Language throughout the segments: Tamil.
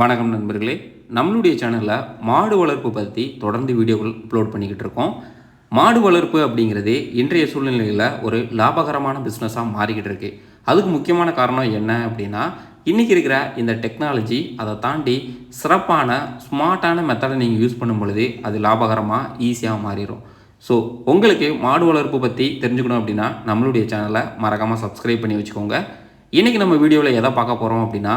வணக்கம் நண்பர்களே. நம்மளுடைய சேனலில் மாடு வளர்ப்பு பற்றி தொடர்ந்து வீடியோக்கள் அப்லோட் பண்ணிக்கிட்டு இருக்கோம். மாடு வளர்ப்பு அப்படிங்கிறது இன்றைய சூழ்நிலையில் ஒரு லாபகரமான பிஸ்னஸாக மாறிக்கிட்டு இருக்கு. அதுக்கு முக்கியமான காரணம் என்ன அப்படின்னா இன்றைக்கி இருக்கிற இந்த டெக்னாலஜி அதை தாண்டி சிறப்பான ஸ்மார்ட்டான மெத்தடை நீங்கள் யூஸ் பண்ணும் பொழுது அது லாபகரமாக ஈஸியாக மாறிடும். ஸோ உங்களுக்கு மாடு வளர்ப்பு பற்றி தெரிஞ்சுக்கணும் அப்படின்னா நம்மளுடைய சேனலை மறக்காமல் சப்ஸ்கிரைப் பண்ணி வச்சுக்கோங்க. இன்றைக்கி நம்ம வீடியோவில் எதை பார்க்க போகிறோம் அப்படின்னா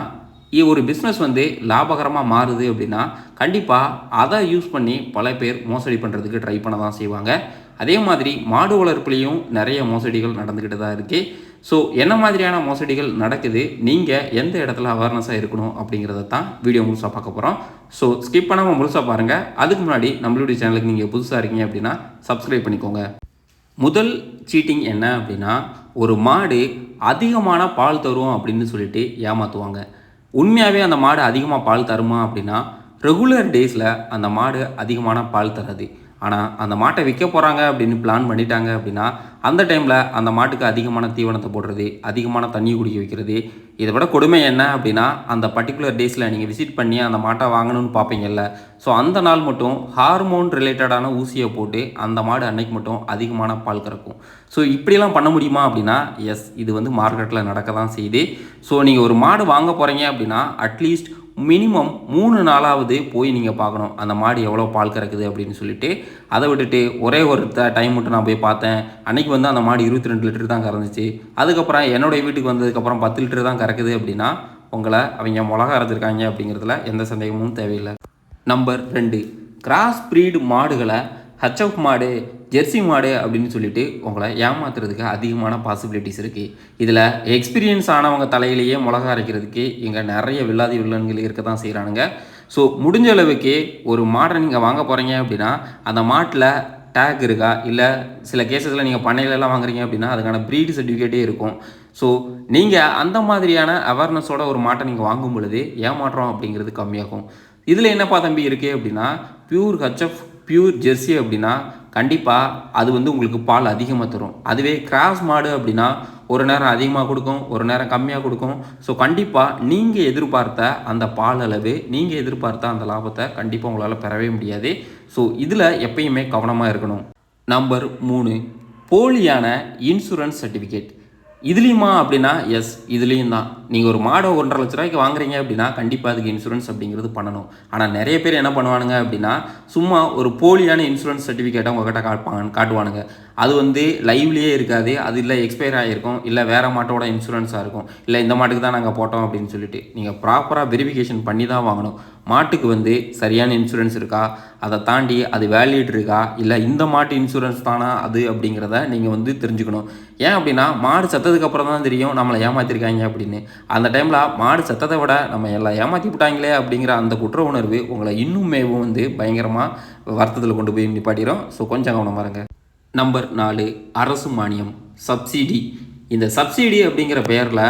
ஒரு பிஸ்னஸ் வந்து லாபகரமாக மாறுது அப்படின்னா கண்டிப்பாக அதை யூஸ் பண்ணி பல பேர் மோசடி பண்ணுறதுக்கு ட்ரை பண்ண தான் செய்வாங்க. அதே மாதிரி மாடு வளர்ப்புலேயும் நிறைய மோசடிகள் நடந்துக்கிட்டு தான் இருக்குது ஸோ என்ன மாதிரியான மோசடிகள் நடக்குது நீங்கள் எந்த இடத்துல அவேர்னஸாக இருக்கணும் அப்படிங்கிறத தான் வீடியோ முழுசாக பார்க்க போகிறோம் ஸோ ஸ்கிப் பண்ணாமல் முழுசாக பாருங்கள் அதுக்கு முன்னாடி நம்மளுடைய சேனலுக்கு நீங்கள் புதுசாக இருக்கீங்க அப்படின்னா சப்ஸ்கிரைப் பண்ணிக்கோங்க. முதல் சீட்டிங் என்ன அப்படின்னா ஒரு மாடு அதிகமான பால் தரும் அப்படின்னு சொல்லிட்டு ஏமாற்றுவாங்க உண்மையாகவே அந்த மாடு அதிகமாக பால் தருமா அப்படின்னா ரெகுலர் டேஸில் அந்த மாடு அதிகமான பால் தராது. ஆனால் அந்த மாட்டை விற்க போகிறாங்க அப்படின்னு பிளான் பண்ணிட்டாங்க அப்படின்னா அந்த டைமில் அந்த மாட்டுக்கு அதிகமான தீவனத்தை போடுறது அதிகமான தண்ணி குடிக்க வைக்கிறது இதை விட கொடுமை என்ன அப்படின்னா அந்த பர்டிகுலர் டேஸில் நீங்கள் விசிட் பண்ணி அந்த மாட்டை வாங்கணும்னு பார்ப்பீங்கல்ல. ஸோ அந்த நாள் மட்டும் ஹார்மோன் ரிலேட்டடான ஊசியை போட்டு அந்த மாடு அன்னைக்கு மட்டும் அதிகமான பால் கறக்கும். ஸோ இப்படிலாம் பண்ண முடியுமா அப்படின்னா எஸ் இது வந்து மார்க்கெட்டில் நடக்க தான் செய்யுது. ஸோ நீங்கள் ஒரு மாடு வாங்க போகிறீங்க அப்படின்னா அட்லீஸ்ட் மினிமம் மூணு நாளாவது போய் நீங்கள் பார்க்கணும். அந்த மாடு எவ்வளோ பால் கறக்குது அப்படின்னு சொல்லிட்டு அதை விட்டுட்டு ஒரே ஒரு டைம் மட்டும் நான் போய் பார்த்தேன். அன்னைக்கு வந்து அந்த மாடு இருபத்தி ரெண்டு லிட்டர் தான் கறந்துச்சு. அதுக்கப்புறம் என்னுடைய வீட்டுக்கு வந்ததுக்கப்புறம் பத்து லிட்டர் தான் கறக்குது அப்படின்னா உங்களை அவங்க மிளகா அரைச்சிருக்காங்க அப்படிங்கிறதுல எந்த சந்தேகமும் தேவையில்லை. நம்பர் ரெண்டு கிராஸ் ப்ரீடு மாடுகளை ஹச்எஃப் மாடு ஜெர்சி மாடு அப்படின்னு சொல்லிட்டு உங்களை ஏமாத்துறதுக்கு அதிகமான பாசிபிலிட்டிஸ் இருக்குது இதில் எக்ஸ்பீரியன்ஸ் ஆனவங்க தலையிலேயே மிளகா அரைக்கிறதுக்கு இங்கே நிறைய வில்லாதி வில்லன்கள் இருக்க தான் செய்கிறானுங்க ஸோ முடிஞ்ச அளவுக்கு ஒரு மாடை நீங்கள் வாங்க போகிறீங்க அப்படின்னா அந்த மாட்டில் டேக் இருக்கா? இல்லை சில கேசஸில் நீங்கள் பண்ணையிலலாம் வாங்குறீங்க அப்படின்னா அதுக்கான ப்ரீடு சர்டிஃபிகேட்டே இருக்கும். ஸோ நீங்கள் அந்த மாதிரியான அவேர்னஸோட ஒரு மாட்டை நீங்கள் வாங்கும் பொழுது ஏமாற்றம் அப்படிங்கிறது கம்மியாகும். இதில் என்னப்பா தம்பி இருக்குது அப்படின்னா பியூர் ஹச்எஃப் பியூர் ஜெர்சி அப்படின்னா கண்டிப்பாக அது வந்து உங்களுக்கு பால் அதிகமாக தரும். அதுவே கிராஸ் மாடு அப்படின்னா ஒரு நேரம் அதிகமாக கொடுக்கும் ஒரு நேரம் கம்மியாக கொடுக்கும். ஸோ கண்டிப்பாக நீங்கள் எதிர்பார்த்த அந்த பால் அளவு நீங்கள் எதிர்பார்த்த அந்த லாபத்தை கண்டிப்பாக உங்களால் பெறவே முடியாது. ஸோ இதில் எப்பயுமே கவனமாக இருக்கணும். நம்பர் மூணு போலியான இன்சூரன்ஸ் சர்டிஃபிகேட் இதுலேயுமா அப்படின்னா எஸ் இதுலேயும் தான். நீங்கள் ஒரு மாடை ஒன்றரை லட்ச ரூபாய்க்கு வாங்குறீங்க அப்படின்னா கண்டிப்பாக அதுக்கு இன்சூரன்ஸ் அப்படிங்கிறது பண்ணணும். ஆனால் நிறைய பேர் என்ன பண்ணுவானுங்க அப்படின்னா சும்மா ஒரு போலியான இன்சூரன்ஸ் சர்டிஃபிகேட்டை உங்ககிட்ட காட்பாங்க காட்டுவானுங்க. அது வந்து லைவ்லேயே இருக்காது. அது இல்லை எக்ஸ்பயர் ஆகிருக்கும் இல்லை வேறு மாட்டோட இன்சூரன்ஸாக இருக்கும். இல்லை இந்த மாட்டுக்கு தான் நாங்கள் போட்டோம் அப்படின்னு சொல்லிட்டு நீங்கள் ப்ராப்பராக வெரிஃபிகேஷன் பண்ணி தான் வாங்கணும். மாட்டுக்கு வந்து சரியான இன்சூரன்ஸ் இருக்கா? அதை தாண்டி அது வேலிட் இருக்கா? இல்லை இந்த மாட்டு இன்சூரன்ஸ் தானா அது அப்படிங்கிறத நீங்கள் வந்து தெரிஞ்சுக்கணும். ஏன் அப்படின்னா மாடு செத்ததுக்கு அப்புறம் தான் தெரியும் நம்மளை ஏமாற்றிருக்காங்க அப்படின்னு. அந்த டைமில் மாடு செத்ததை விட நம்ம எல்லாம் ஏமாற்றி விட்டாங்களே அப்படிங்கிற அந்த குற்ற உணர்வு உங்களை இன்னுமேவும் வந்து பயங்கரமாக வருத்தத்தில் கொண்டு போய் நிப்பாட்டிடும் ஸோ கொஞ்சம் கவனமாக இருங்க நம்பர் நாலு அரசு மானியம் சப்சிடி இந்த சப்சிடி அப்படிங்கிற பெயரில்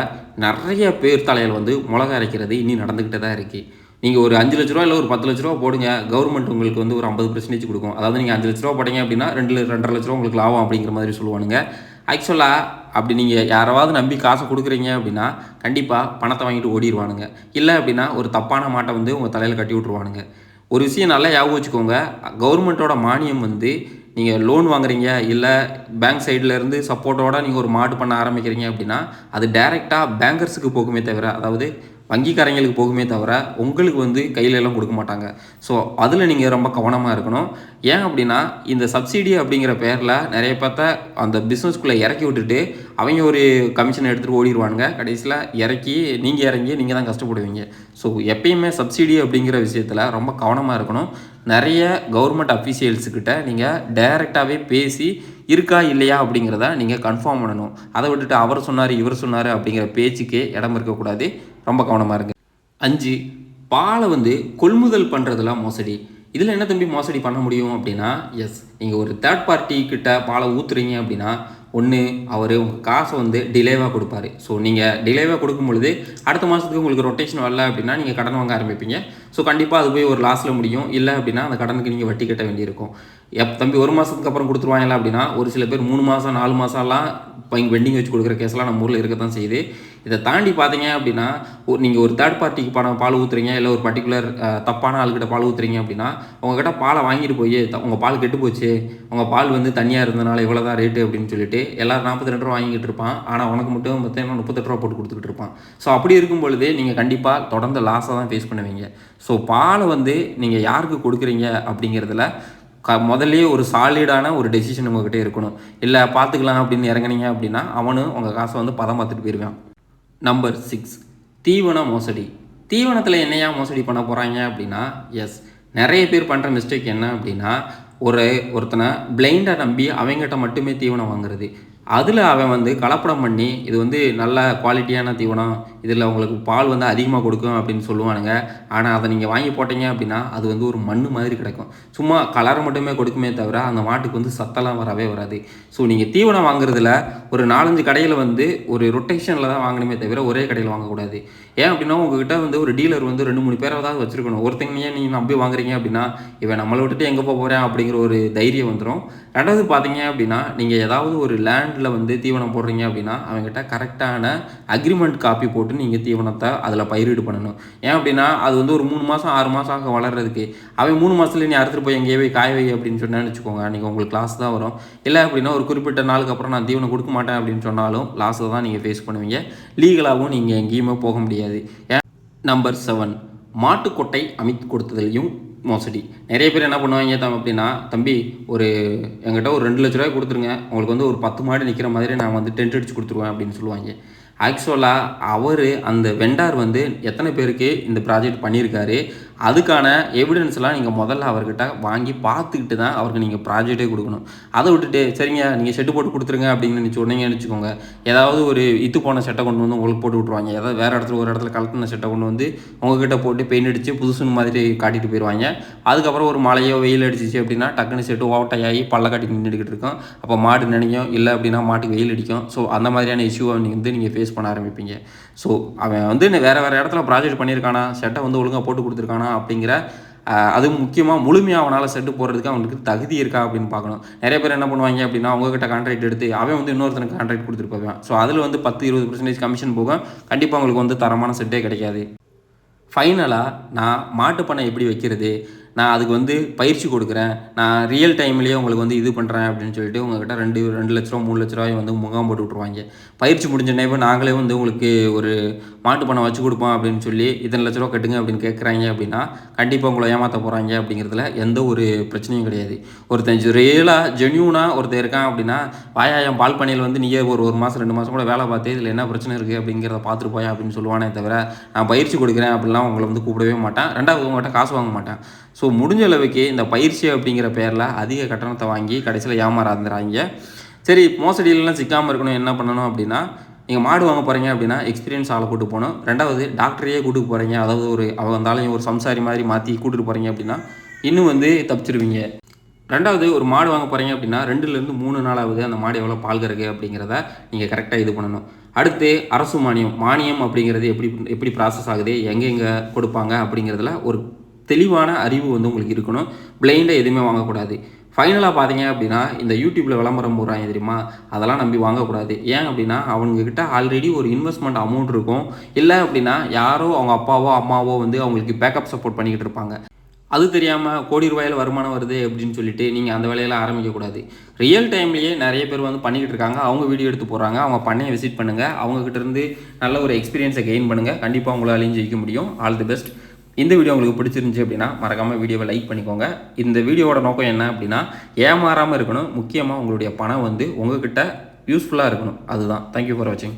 நிறைய பேர் தலையில் வந்து மிளகா அரைக்கிறது இனி நடந்துக்கிட்டே தான் இருக்குது நீங்கள் ஒரு அஞ்சு லட்ச ரூபா இல்லை ஒரு பத்து லட்ச ரூபா போடுங்க கவர்மெண்ட் உங்களுக்கு வந்து ஒரு ஐம்பது பர்சன்டேஜ் கொடுக்கும். அதாவது நீங்கள் அஞ்சு லட்ச ரூபா போட்டீங்க அப்படின்னா ரெண்டு ரெண்டரை லட்ச ரூபா உங்களுக்கு லாபம் அப்படிங்கிற மாதிரி சொல்லுவானுங்க. ஆக்சுவலாக அப்படி நீங்கள் யாராவது நம்பி காசை கொடுக்குறீங்க அப்படின்னா கண்டிப்பாக பணத்தை வாங்கிட்டு ஓடிடுவானுங்க இல்லை அப்படின்னா ஒரு தப்பான மாட்டை வந்து உங்கள் தலையில் கட்டி விட்ருவானுங்க ஒரு விஷயம் நல்லா ஞாபகம் வச்சுக்கோங்க. கவர்மெண்ட்டோட மானியம் வந்து நீங்கள் லோன் வாங்குறீங்க இல்லை பேங்க் சைட்லேருந்து சப்போர்ட்டோட நீங்கள் ஒரு மாடு பண்ண ஆரம்பிக்கிறீங்க அப்படின்னா அது டைரெக்டாக பேங்கர்ஸுக்கு போகுமே தவிர அதாவது வங்கிக்காரங்களுக்கு போகுமே தவிர உங்களுக்கு வந்து கையில எல்லாம் கொடுக்க மாட்டாங்க. ஸோ அதில் நீங்கள் ரொம்ப கவனமாக இருக்கணும். ஏன் அப்படின்னா இந்த சப்சிடி அப்படிங்கிற பேரில் நிறைய பார்த்தா அந்த பிஸ்னஸ்குள்ளே இறக்கி விட்டுட்டு அவங்க ஒரு கமிஷன் எடுத்துகிட்டு ஓடிடுவானுங்க கடைசியில் இறக்கி நீங்கள் இறங்கி நீங்கள் தான் கஷ்டப்படுவீங்க. ஸோ எப்பயுமே சப்சிடி அப்படிங்கிற விஷயத்தில் ரொம்ப கவனமாக இருக்கணும். நிறைய கவர்மெண்ட் அஃபீஷியல்ஸுக்கிட்ட நீங்கள் டைரெக்டாகவே பேசி இருக்கா இல்லையா அப்படிங்கிறத நீங்கள் கன்ஃபார்ம் பண்ணணும். அதை விட்டுட்டு அவர் சொன்னார் இவர் சொன்னார் அப்படிங்கிற பேச்சுக்கே இடம் இருக்கக்கூடாது. ரொம்ப கவனமாக இருங்க. அஞ்சு பாலை வந்து கொள்முதல் பண்ணுறதுல மோசடி. இதில் என்ன தம்பி மோசடி பண்ண முடியும் அப்படின்னா எஸ் நீங்கள் ஒரு தேர்ட் பார்ட்டி கிட்ட பாலை ஊற்றுறீங்க அப்படின்னா ஒன்று அவர் உங்கள் காசை வந்து டிலேவாக கொடுப்பாரு. ஸோ நீங்கள் டிலேவாக கொடுக்கும் பொழுது அடுத்த மாதத்துக்கு உங்களுக்கு ரொட்டேஷன் வரல அப்படின்னா நீங்கள் கடன் வாங்க ஆரம்பிப்பீங்க. ஸோ கண்டிப்பாக அது போய் ஒரு லாஸில் முடியும். இல்லை அப்படின்னா அந்த கடனுக்கு நீங்கள் வட்டி கட்ட வேண்டியிருக்கும். எப் தம்பி ஒரு மாதத்துக்கு அப்புறம் கொடுத்துருவாங்களா அப்படின்னா ஒரு சில பேர் மூணு மாதம் நாலு மாதம்லாம் இப்போ இங்கே வெண்டிங் வச்சு கொடுக்குற கேஸ்லாம் நம்ம ஊரில் இருக்க தான் செய்யுது. இதை தாண்டி பார்த்தீங்க அப்படின்னா நீங்கள் ஒரு தேர்ட் பார்ட்டிக்கு பணம் பால் ஊற்றுறீங்க இல்லை ஒரு பர்டிகுலர் தப்பான ஆளுக்கிட்ட பால் ஊற்றுறீங்க அப்படின்னா உங்ககிட்ட பாலை வாங்கிட்டு போய் உங்கள் பால் கெட்டு போச்சு உங்கள் பால் வந்து தனியாக இருந்தனால இவ்வளோ தான் ரேட்டு அப்படின்னு சொல்லிட்டு எல்லாரும் நாற்பத்தி ரெண்டு ரூபா வாங்கிட்டு இருப்பான். ஆனால் உனக்கு மட்டும் பார்த்தீங்கன்னா முப்பத்தெட்டு ரூபா போட்டு கொடுத்துக்கிட்டு இருப்பான். ஸோ அப்படி இருக்கும் பொழுது நீங்கள் கண்டிப்பாக தொடர்ந்து லாஸாக தான் ஃபேஸ் பண்ணுவீங்க. ஸோ பாலை வந்து நீங்கள் யாருக்கு கொடுக்குறீங்க அப்படிங்கிறதுல க முதல்லே ஒரு சாலிடான ஒரு டெசிஷன் உங்ககிட்ட இருக்கணும். இல்லை பார்த்துக்கலாம் அப்படின்னு இறங்குனீங்க அப்படின்னா அவனும் உங்கள் காசை வந்து பதம் பார்த்துட்டு போயிடுவான் நம்பர் சிக்ஸ் தீவன மோசடி. தீவனத்தில் என்னையா மோசடி பண்ண போகிறாங்க அப்படின்னா எஸ் நிறைய பேர் பண்ணுற மிஸ்டேக் என்ன அப்படின்னா ஒரு ஒருத்தனை பிளைண்டாக நம்பி அவங்ககிட்ட மட்டுமே தீவனம் வாங்குறது. அதில் அவன் வந்து கலப்படம் பண்ணி இது வந்து நல்ல குவாலிட்டியான தீவனம் இதில் உங்களுக்கு பால் வந்து அதிகமாக கொடுக்கும் அப்படின்னு சொல்லுவானுங்க. ஆனால் அதை நீங்கள் வாங்கி போட்டீங்க அப்படின்னா அது வந்து ஒரு மண் மாதிரி கிடைக்கும். சும்மா கலர் மட்டுமே கொடுக்குமே தவிர அந்த மாட்டுக்கு வந்து சத்தெல்லாம் வரவே வராது. ஸோ நீங்கள் தீவனம் வாங்குறதுல ஒரு நாலஞ்சு கடையில் வந்து ஒரு ரொட்டேஷனில் தான் வாங்கணுமே தவிர ஒரே கடையில் வாங்கக்கூடாது. ஏன் அப்படின்னா உங்ககிட்ட வந்து ஒரு டீலர் வந்து ரெண்டு மூணு பேராவது வச்சுருக்கணும். ஒருத்தங்கனையே நீங்கள் நம்பி வாங்குறீங்க அப்படின்னா இவன் நம்மளை விட்டுட்டு எங்கே போக போகிறேன் அப்படிங்கிற ஒரு தைரியம் வந்துடும் ரெண்டாவது பார்த்தீங்க அப்படின்னா நீங்கள் ஏதாவது ஒரு லேண்ட் லேண்டில் வந்து தீவனம் போடுறீங்க அப்படின்னா அவங்ககிட்ட கரெக்டான அக்ரிமெண்ட் காப்பி போட்டு நீங்கள் தீவனத்தை அதில் பயிரிடு பண்ணணும். ஏன் அப்படின்னா அது வந்து ஒரு மூணு மாதம் ஆறு மாதம் ஆக வளர்றதுக்கு. அவன் மூணு மாதத்துல நீ அறுத்துட்டு போய் எங்கேயே போய் காய வை அப்படின்னு சொன்னேன்னு வச்சுக்கோங்க. நீங்கள் உங்களுக்கு லாஸ் தான் வரும். இல்லை அப்படின்னா ஒரு குறிப்பிட்ட நாளுக்கு அப்புறம் நான் தீவனம் கொடுக்க மாட்டேன் அப்படின்னு சொன்னாலும் லாஸை தான் நீங்கள் ஃபேஸ் பண்ணுவீங்க. லீகலாகவும் நீங்கள் எங்கேயுமே போக முடியாது. ஏன்? நம்பர் செவன் மாட்டுக்கொட்டை அமைத்து கொடுத்ததுலையும் மோசடி. நிறைய பேர் என்ன பண்ணுவாங்க தம் அப்படின்னா தம்பி ஒரு எங்கிட்ட ஒரு ரெண்டு லட்ச ரூபாய் கொடுத்துருங்க. உங்களுக்கு வந்து ஒரு பத்து மாடு நிற்கிற மாதிரி நான் வந்து டென்ட் அடிச்சு கொடுத்துருவேன் அப்படின்னு சொல்லுவாங்க. ஆக்சுவலாக அவர் அந்த வெண்டார் வந்து எத்தனை பேருக்கு இந்த ப்ராஜெக்ட் பண்ணியிருக்காரு? அதுக்கான எவிடன்ஸ்லாம் நீங்கள் முதல்ல அவர்கிட்ட வாங்கி பார்த்துக்கிட்டு தான் அவருக்கு நீங்கள் ப்ராஜெக்டே கொடுக்கணும். அதை விட்டுட்டு சரிங்க நீங்கள் செட்டு போட்டு கொடுத்துருங்க அப்படின்னு நினச்சி சொன்னீங்கன்னு வச்சுக்கோங்க ஏதாவது ஒரு இத்து போன செட்டை கொண்டு வந்து உங்களுக்கு போட்டு விட்ருவாங்க ஏதாவது வேறு இடத்துல ஒரு இடத்துல கலத்துன செட்டை கொண்டு வந்து உங்ககிட்ட போட்டு பெயிண்ட் அடித்து புதுசுன்னு மாதிரி காட்டிட்டு போயிடுவாங்க அதுக்கப்புறம் ஒரு மழையோ வெயில் அடிச்சிச்சு அப்படின்னா டக்குன்னு செட்டு ஓட்டையாகி பல்ல காட்டி நின்றுக்கிட்டு இருக்கும். அப்போ மாடு நினைக்கும் இல்லை அப்படின்னா மாட்டுக்கு வெயில் அடிக்கும். ஸோ அந்த மாதிரியான இஷ்யூவை நீங்கள் வந்து நீங்கள் ஃபேஸ் பண்ண ஆரம்பிப்பீங்க. ஸோ அவன் வந்து வேறு வேறு இடத்துல ப்ராஜெக்ட் பண்ணியிருக்கானா? செட்டை வந்து ஒழுங்காக போட்டு கொடுத்துருக்கானா? அப்படிங்கிற அதுவும் அது முக்கியமாக முழுமையாக அவனால் செட்டு போடுறதுக்கு அவனுக்கு தகுதி இருக்கா அப்படின்னு பார்க்கணும். நிறைய பேர் என்ன பண்ணுவாங்க அப்படின்னா அவங்ககிட்ட கான்ட்ராக்ட் எடுத்து அவன் வந்து இன்னொருத்தனுக்கு கான்ட்ராக்ட் கொடுத்துட்டு ஸோ அதில் வந்து பத்து இருபது பர்சன்டேஜ் கமிஷன் போகும் கண்டிப்பாக அவங்களுக்கு வந்து தரமான செட்டே கிடைக்காது. ஃபைனலாக நான் மாட்டு பண்ணை எப்படி வைக்கிறது? நான் அதுக்கு வந்து பயிற்சி கொடுக்குறேன். நான் ரியல் டைம்லேயே உங்களுக்கு வந்து இது பண்ணுறேன் அப்படின்னு சொல்லிட்டு உங்ககிட்ட ரெண்டு ரெண்டு லட்ச ரூபா மூணு லட்ச ரூபாய் வந்து முகாம் போட்டு விட்ருவாங்க பயிற்சி முடிஞ்ச நேரம் நாங்களே வந்து உங்களுக்கு ஒரு மாட்டு பணம் வச்சு கொடுப்போம் அப்படின்னு சொல்லி இத்தனை லட்ச ரூபா கட்டுங்க அப்படின்னு கேட்குறாங்க அப்படின்னா கண்டிப்பாக உங்களை ஏமாற்ற போகிறாங்க அப்படிங்கிறதுல எந்த ஒரு பிரச்சனையும் கிடையாது. ஒருத்தன் ரியலாக ஜென்யூனாக ஒருத்தன் இருக்கான் அப்படின்னா வாயாயம் பால் பண்ணையில் வந்து நீயே ஒரு ஒரு மாதம் ரெண்டு மாதம் கூட வேலை பார்த்து இதில் என்ன பிரச்சனை இருக்குது அப்படிங்கிறத பார்த்துட்டு போயா அப்படின்னு சொல்லுவானே தவிர நான் பயிற்சி கொடுக்குறேன் அப்படிலாம் உங்களை வந்து கூப்பிடவே மாட்டேன். ரெண்டாவது உங்கள்கிட்ட காசு வாங்க மாட்டேன். ஸோ முடிஞ்ச அளவுக்கு இந்த பயிற்சி அப்படிங்கிற பேரில் அதிக கட்டணத்தை வாங்கி கடைசியில் ஏமாறாந்துறாங்க சரி மோசடியிலலாம் சிக்காமல் இருக்கணும் என்ன பண்ணணும் அப்படின்னா நீங்கள் மாடு வாங்க போகிறீங்க அப்படின்னா எக்ஸ்பீரியன்ஸ் ஆளை கூட்டு போகணும். ரெண்டாவது டாக்டரையே கூட்டு போகிறீங்க அதாவது ஒரு அவங்க வந்தாலும் ஒரு சம்சாரி மாதிரி மாற்றி கூட்டிட்டு போகிறீங்க அப்படின்னா இன்னும் வந்து தப்பிச்சிருவீங்க. ரெண்டாவது ஒரு மாடு வாங்க போகிறீங்க அப்படின்னா ரெண்டுலேருந்து மூணு நாளாவது அந்த மாடு எவ்வளோ பால் கறக்கு அப்படிங்கிறத நீங்கள் கரெக்டாக இது பண்ணணும். அடுத்து அரசு மானியம். மானியம் அப்படிங்கிறது எப்படி எப்படி ப்ராசஸ் ஆகுது? எங்கெங்கே கொடுப்பாங்க அப்படிங்கிறதுல ஒரு தெளிவான அறிவு வந்து உங்களுக்கு இருக்கணும். பிளைண்டாக எதுவுமே வாங்கக்கூடாது. ஃபைனலாக பார்த்தீங்க அப்படின்னா இந்த யூடியூப்பில் விளம்பரம் போடுறாங்க தெரியுமா? அதெல்லாம் நம்பி வாங்கக்கூடாது. ஏன் அப்படின்னா அவங்கக்கிட்ட ஆல்ரெடி ஒரு இன்வெஸ்ட்மெண்ட் அமௌண்ட் இருக்கும். இல்லை அப்படின்னா யாரோ அவங்க அப்பாவோ அம்மாவோ வந்து அவங்களுக்கு பேக்கப் சப்போர்ட் பண்ணிக்கிட்டு இருப்பாங்க. அது தெரியாமல் கோடி ரூபாயில் வருமானம் வருது அப்படின்னு சொல்லிட்டு நீங்கள் அந்த வேலையெல்லாம் ஆரம்பிக்கக்கூடாது. ரியல் டைம்லேயே நிறைய பேர் வந்து பண்ணிக்கிட்டு இருக்காங்க. அவங்க வீடியோ எடுத்து போடுறாங்க. அவங்க பண்ணையை விசிட் பண்ணுங்கள் அவங்ககிட்ட இருந்து நல்ல ஒரு எக்ஸ்பீரியன்ஸை கெயின் பண்ணுங்கள் கண்டிப்பாக உங்களாலையும் ஜெயிக்க முடியும். ஆல் தி பெஸ்ட் இந்த வீடியோ உங்களுக்கு பிடிச்சிருந்துச்சு அப்படின்னா மறக்காமல் வீடியோவை லைக் பண்ணிக்கோங்க. இந்த வீடியோவோட நோக்கம் என்ன அப்படின்னா ஏமாறாமல் இருக்கணும். முக்கியமாக உங்களுடைய பணம் வந்து உங்ககிட்ட யூஸ்ஃபுல்லாக இருக்கணும். அதுதான். தேங்க்யூ ஃபார் வாட்சிங்